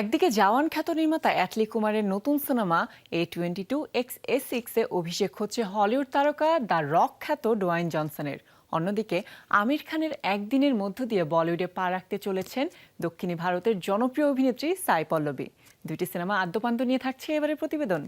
একদিকে জাওয়ান খ্যাত নির্মাতা অ্যাটলি কুমারের নতুন cinema A twenty two X S সিক্সে অভিষেক হচ্ছে হলিউড তারকা, দ্য রক খ্যাত ডোয়াইন জনসনের। অন্যদিকে আমির খানের একদিনের মধ্য দিয়ে বলিউডে পা রাখতে চলেছেন দক্ষিণী ভারতের জনপ্রিয় অভিনেত্রী সাই পল্লবী। দুইটি সিনেমা আদ্যপান্ত নিয়ে থাকছে এবারের প্রতিবেদন।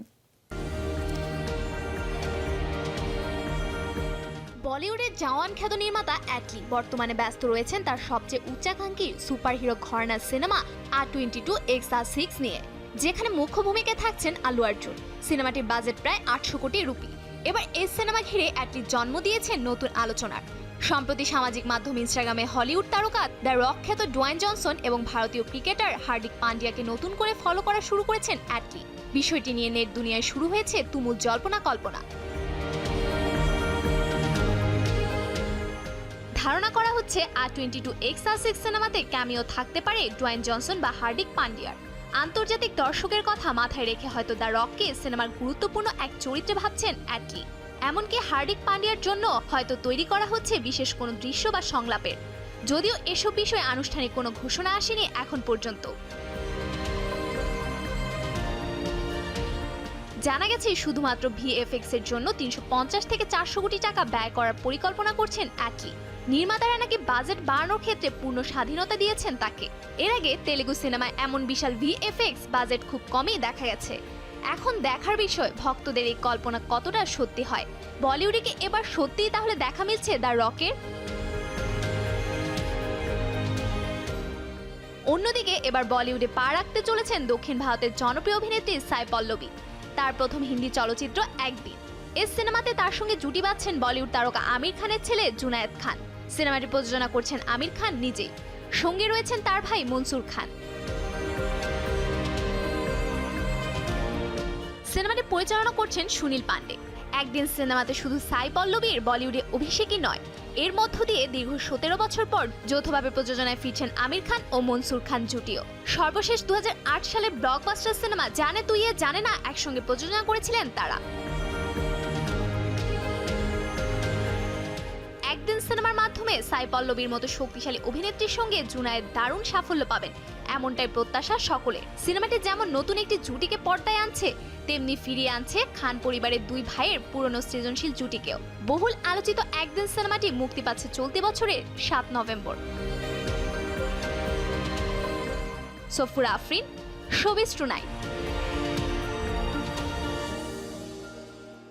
বলিউডের জওয়ান খ্যাত নির্মাতা অ্যাটলি। বর্তমানে ব্যস্ত রয়েছেন তার সবচেয়ে উচ্চাকাঙ্ক্ষী superhero ঘরনার cinema R twenty two X R six নিয়ে, যেখানে মুখ্য ভূমিকায় থাকছেন আলু অর্জুন। সিনেমাটির বাজেট প্রায় আটশো কোটি রুপি। এবার এই সিনেমা ঘিরে অ্যাটলি জন্ম দিয়েছেন নতুন আলোচনার। সম্প্রতি সামাজিক মাধ্যম ইনস্টাগ্রামে হলিউড তারকা দ্য রক খ্যাত ডোয়াইন জনসন এবং ভারতীয় ক্রিকেটার হার্দিক পান্ডিয়াকে নতুন করে ফলো করা শুরু করেছেন অ্যাটলি। বিষয়টি নিয়ে নেট দুনিয়ায় শুরু হয়েছে তুমুল জল্পনা কল্পনা। ধারণা করা হচ্ছে R twenty two X R six সিনেমাতে ক্যামিও থাকতে পারে ডোয়েন জনসন বা হার্দিক পান্ডিয়ার। আন্তর্জাতিক দর্শকের কথা মাথায় রেখে হয়তো দ্য রককে সিনেমার গুরুত্বপূর্ণ এক চরিত্রে ভাবছেন অ্যাটলি। এমনকি হার্দিক পান্ডিয়ার জন্য হয়তো তৈরি করা হচ্ছে বিশেষ কোনো দৃশ্য বা সংলাপের। যদিও এসব বিষয়ে আনুষ্ঠানিক কোনো ঘোষণা আসেনি এখন পর্যন্ত। জানা গেছে শুধুমাত্র ভিএফএক্স এর জন্য তিনশো পঞ্চাশ থেকে চারশো কোটি টাকা ব্যয় করার পরিকল্পনা করছেন অ্যাটলি। নির্মাতারা নাকি বাজেট বাড়ানোর ক্ষেত্রে পূর্ণ স্বাধীনতা দিয়েছেন তাকে। এর আগে তেলেগু সিনেমায় এমন বিশাল ভিএফএক্স বাজেট খুব কমই দেখা গেছে। এখন দেখার বিষয়, ভক্তদের এই কল্পনা কতটা সত্যি হয়? বলিউডে কি এবার সত্যিই তাহলে দেখা মিলছে দ্য রকের? অন্যদিকে এবার বলিউডে পা রাখতে চলেছেন দক্ষিণ ভারতের জনপ্রিয় অভিনেত্রী সাই পল্লবী। তার প্রথম হিন্দি চলচ্চিত্র একদিন। এই সিনেমাতে তার সঙ্গে জুটি বাঁধছেন বলিউড তারকা আমির খানের ছেলে জুনায়েদ খান। সিনেমাটি প্রযোজনা করছেন আমির খান নিজেই। সঙ্গে রয়েছেন তার ভাই মনসুর খান। সিনেমাটি পরিচালনা করছেন সুনীল পান্ডে। একদিন সিনেমাতে শুধু সাই পল্লবীর বলিউডে অভিষেকই নয়, এর মধ্য দিয়ে দীর্ঘ সতেরো বছর পর যৌথভাবে প্রযোজনায় ফিরছেন আমির খান ও মনসুর খান জুটিও। সর্বশেষ দু হাজার আট সালে ব্লকবাস্টার সিনেমা জানে তুই এ জানে না একসঙ্গে প্রযোজনা করেছিলেন তারা। মাধ্যমে সাই পল্লবীর মতো শক্তিশালী অভিনেত্রীর সঙ্গে জুনায়েদ দারুণ সাফল্য পাবেন। এমনটাই প্রত্যাশা সকলে সিনেমাটি যেমন নতুন একটি জুটিকে পর্দায় আনছে, তেমনি ফিরিয়ে আনছে খান পরিবারের দুই ভাইয়ের পুরনো সৃজনশীল জুটিকেও। বহুল আলোচিত একদিন সিনেমাটি মুক্তি পাচ্ছে চলতি বছরের সাত November. Safur Afrin showbiz tonight